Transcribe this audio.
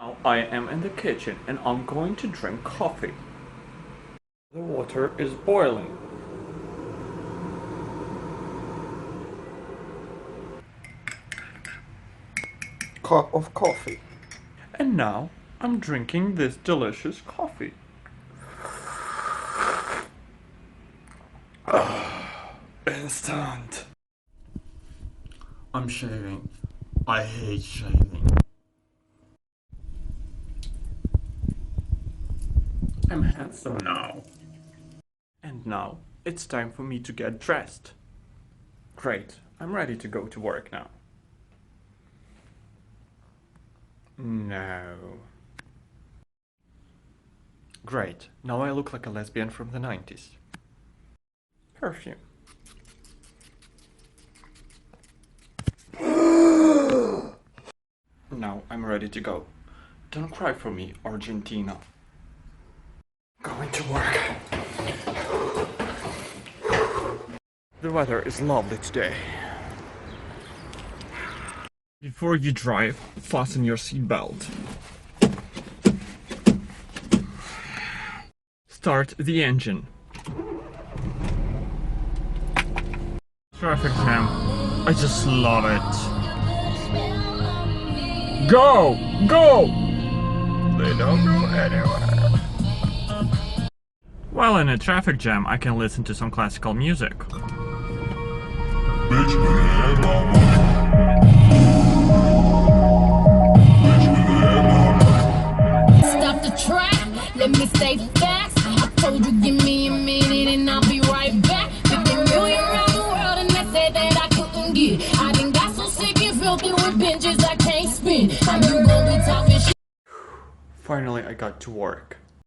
Now I am in the kitchen and I'm going to drink coffee. The water is boiling. Cup of coffee. And now I'm drinking this delicious coffee. Instant. I'm shaving. I hate shaving. I'm handsome now. And now it's time for me to get dressed. Great, I'm ready to go to work now. No. Great, now I look like a lesbian from the 90s. Perfume. now I'm ready to go. Don't cry for me, Argentina. Going to work. The weather is lovely today. Before you drive, fasten your seatbelt. Start the engine. Traffic jam. I just love it. Go! Go! They don't go anywhere. While in a traffic jam, I can listen to some classical music. Stop the track, let me stay fast. I told you, give me a minute and I'll be right back. 50 million around the world and they said that I couldn't get. I done got so sick and filthy with benches I can't spin. How you gonna be talking shit? Finally, I got to work.